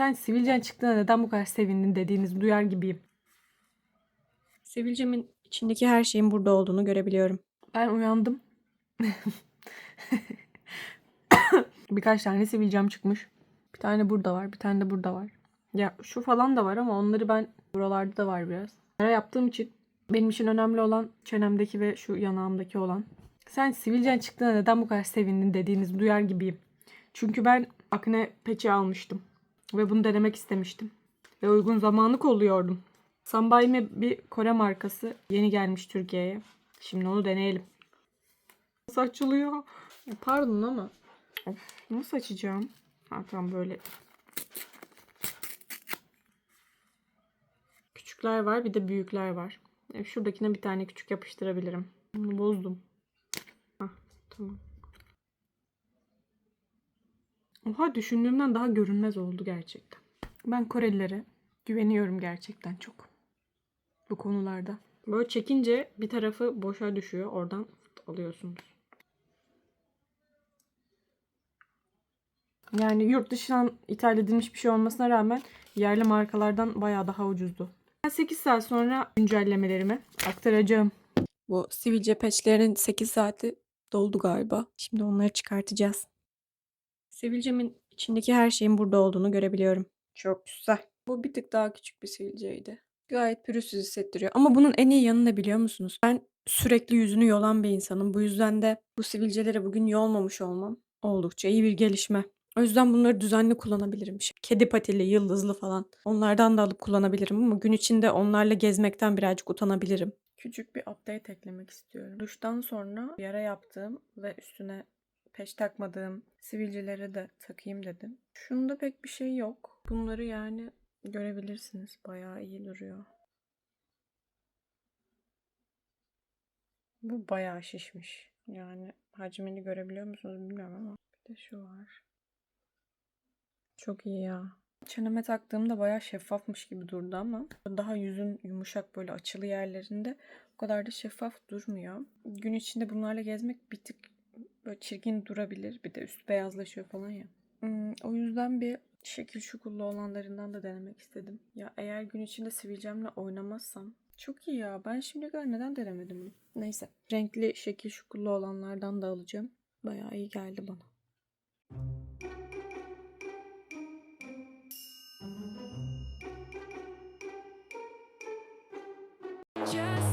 Sen sivilcen çıktığına neden bu kadar sevindin dediğinizi duyar gibiyim. Sivilcemin içindeki her şeyin burada olduğunu görebiliyorum. Ben uyandım. Birkaç tane sivilcem çıkmış. Bir tane burada var, bir tane de burada var. Ya şu falan da var ama onları ben buralarda da var biraz. Yara yaptığım için benim için önemli olan çenemdeki ve şu yanağımdaki olan. Sen sivilcen çıktığına neden bu kadar sevindin dediğinizi duyar gibiyim. Çünkü ben akne peçi almıştım. Ve bunu denemek istemiştim. Ve uygun zamanı kolluyordum. Sanbaime bir Kore markası yeni gelmiş Türkiye'ye. Şimdi onu deneyelim. Nasıl açılıyor? Ya Pardon ama of, nasıl açacağım? Ha, tamam böyle. Küçükler var bir de büyükler var. E, Şuradakine bir tane küçük yapıştırabilirim. Bunu bozdum. Hah, tamam. Oha düşündüğümden daha görünmez oldu gerçekten. Ben Korelilere güveniyorum gerçekten çok. Bu konularda. Böyle çekince bir tarafı boşa düşüyor. Oradan alıyorsunuz. Yani yurt dışından ithal edilmiş bir şey olmasına rağmen yerli markalardan bayağı daha ucuzdu. 8 saat sonra güncellemelerimi aktaracağım. Bu sivilce peçlerin 8 saati doldu galiba. Şimdi onları çıkartacağız. Sivilcemin içindeki her şeyin burada olduğunu görebiliyorum. Çok güzel. Bu bir tık daha küçük bir sivilceydi. Gayet pürüzsüz hissettiriyor. Ama bunun en iyi yanı ne biliyor musunuz? Ben sürekli yüzünü yolan bir insanım. Bu yüzden de bu sivilcelere bugün yolmamış olmam oldukça iyi bir gelişme. O yüzden bunları düzenli kullanabilirim. İşte Kedi patili, yıldızlı falan. Onlardan da alıp kullanabilirim ama gün içinde onlarla gezmekten birazcık utanabilirim. Küçük bir update eklemek istiyorum. Duştan sonra yara yaptığım ve üstüne peş takmadığım sivilceleri de takayım dedim. Şunda pek bir şey yok. Bunları yani görebilirsiniz. Bayağı iyi duruyor. Bu bayağı şişmiş. Yani hacmini görebiliyor musunuz bilmiyorum ama bir de şu var. Çok iyi ya. Çeneme taktığımda bayağı şeffafmış gibi durdu ama daha yüzün yumuşak böyle açılı yerlerinde o kadar da şeffaf durmuyor. Gün içinde bunlarla gezmek bir tık böyle çirkin durabilir. Bir de üstü beyazlaşıyor falan ya. Hmm, o yüzden bir şekil şukullu olanlarından da denemek istedim. Ya eğer gün içinde sivilcemle oynamazsam çok iyi ya. Ben şimdiye kadar neden denemedim bunu? Neyse. Renkli şekil şukullu olanlardan da alacağım. Bayağı iyi geldi bana. Just